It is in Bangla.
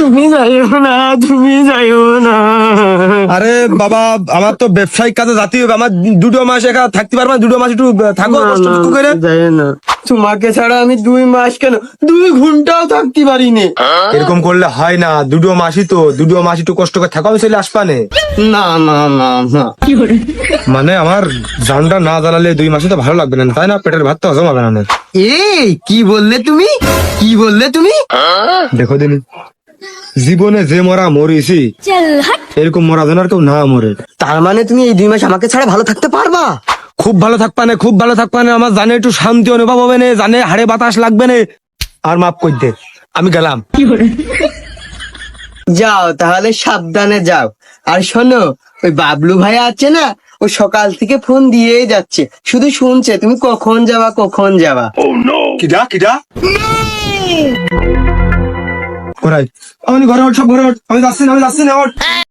তুমি যাইও না তুমি যাইও না। আরে বাবা আমার তো ব্যবসায়িক কাজে যাতে হবে। আমার দুটো মাস একা থাকতে পারব না, দুটো মাস একটু থাকো কষ্ট করে। যাই না। তোমাকে ছাড়া আমি দুই মাস কেন? দুই ঘন্টাও থাকতে পারিনি। এরকম করলে হয় না দুটো মাসই তো দুটো মাস একটু কষ্ট করে থাকো আমি চলে আসবানে। না না না না। মানে আমার জানটা না জ্বালালে দুই মাসে তো ভালো লাগবে না তাই না? পেটের ভাত তো হজম হবে না। এই কি বললে তুমি? কি বললে তুমি? দেখো দিন। জীবনে যে মরা মরিছি এরকম মরা যেন আর কেউ না মরে। তার মানে তুমি এই দুই মাস আমাকে ছাড়া ভালো থাকতে পারবা? খুব ভালো থাকবা না খুব ভালো থাকবা না আমার জানে একটু শান্তি অনুভব হবে না জানে হাড়ে বাতাস লাগবে না। আর মাফ কর দে আমি গেলাম। যাও তাহলে সাবধানে যাও। আর শোনো ওই বাবলু ভাই আছে না ও সকাল থেকে ফোন দিয়েই যাচ্ছে। শুধু শুনছে তুমি কখন যাবা কখন যাবা। কিডা কিডা? কোরাই। আমি ঘরে ওঠ সব ঘরে ওঠ। আমি যাচ্ছি না আমি যাচ্ছি না ওঠ।